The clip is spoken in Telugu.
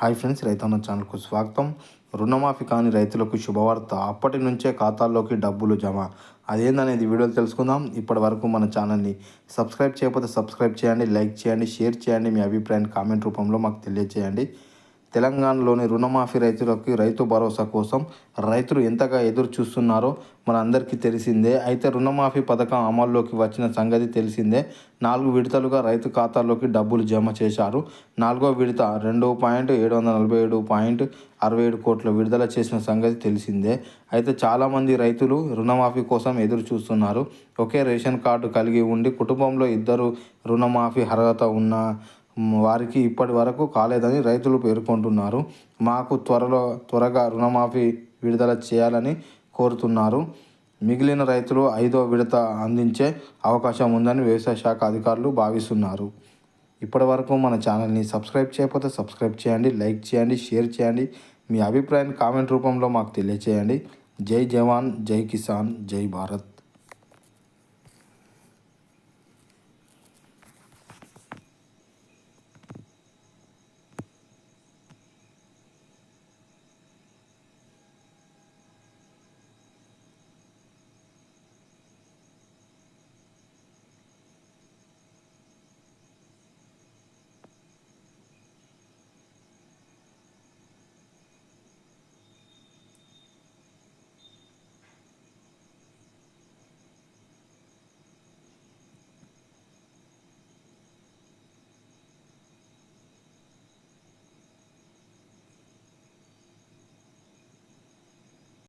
హాయ్ ఫ్రెండ్స్ రైతన్న ఛానల్కు స్వాగతం. రుణమాఫీ కాని రైతులకు శుభవార్త. అప్పటి నుంచే ఖాతాల్లోకి డబ్బులు జమ. అదేందనేది వీడియోలు తెలుసుకుందాం. ఇప్పటి వరకు మన ఛానల్ని సబ్స్క్రైబ్ చేయకపోతే సబ్స్క్రైబ్ చేయండి లైక్ చేయండి షేర్ చేయండి. మీ అభిప్రాయాన్ని కామెంట్ రూపంలో మాకు తెలియజేయండి. తెలంగాణలోని రుణమాఫీ రైతులకి రైతు భరోసా కోసం రైతులు ఎంతగా ఎదురు చూస్తున్నారో మన అందరికీ తెలిసిందే. అయితే రుణమాఫీ పథకం అమల్లోకి వచ్చిన సంగతి తెలిసిందే. నాలుగు విడతలుగా రైతు ఖాతాల్లోకి డబ్బులు జమ చేశారు. నాలుగో విడత రెండు పాయింట్ ఏడు వందల నలభై ఏడు పాయింట్ అరవై ఏడు కోట్ల విడుదల చేసిన సంగతి తెలిసిందే. అయితే చాలామంది రైతులు రుణమాఫీ కోసం ఎదురు చూస్తున్నారు. ఒకే రేషన్ కార్డు కలిగి ఉండి కుటుంబంలో ఇద్దరు రుణమాఫీ అర్హత ఉన్న వారికి ఇప్పటి వరకు కాలేదని రైతులు పేర్కొంటున్నారు. మాకు త్వరలో త్వరగా రుణమాఫీ విడుదల చేయాలని కోరుతున్నారు. మిగిలిన రైతులు ఐదో విడత అందించే అవకాశం ఉందని వ్యవసాయ శాఖ అధికారులు భావిస్తున్నారు. ఇప్పటి వరకు మన ఛానల్ని సబ్స్క్రైబ్ చేయకపోతే సబ్స్క్రైబ్ చేయండి లైక్ చేయండి షేర్ చేయండి. మీ అభిప్రాయాన్ని కామెంట్ రూపంలో మాకు తెలియచేయండి. జై జవాన్ జై కిసాన్ జై భారత్.